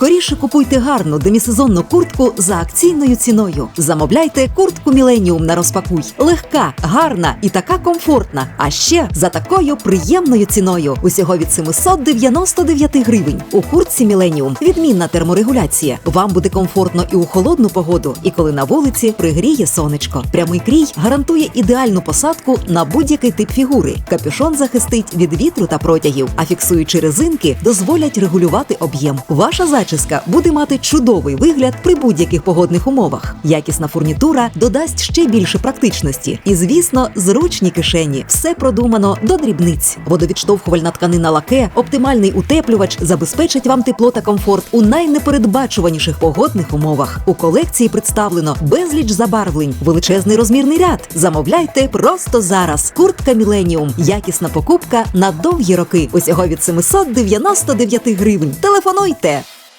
Скоріше купуйте гарну демісезонну куртку за акційною ціною. Замовляйте куртку Міленіум на розпакуй. Легка, гарна і така комфортна. А ще за такою приємною ціною. Усього від 799 гривень. У куртці Міленіум відмінна терморегуляція. Вам буде комфортно і у холодну погоду, і коли на вулиці пригріє сонечко. Прямий крій гарантує ідеальну посадку на будь-який тип фігури. Капюшон захистить від вітру та протягів, а фіксуючі резинки дозволять регулювати об'єм. Ваша зачіска буде мати чудовий вигляд при будь-яких погодних умовах. Якісна фурнітура додасть ще більше практичності. І, звісно, зручні кишені. Все продумано до дрібниць. Водовідштовхувальна тканина лаке, оптимальний утеплювач забезпечить вам тепло та комфорт у найнепередбачуваніших погодних умовах. У колекції представлено безліч забарвлень, величезний розмірний ряд. Замовляйте просто зараз. Куртка Міленіум. Якісна покупка на довгі роки. Усього від 799 гривень. Телефонуйте.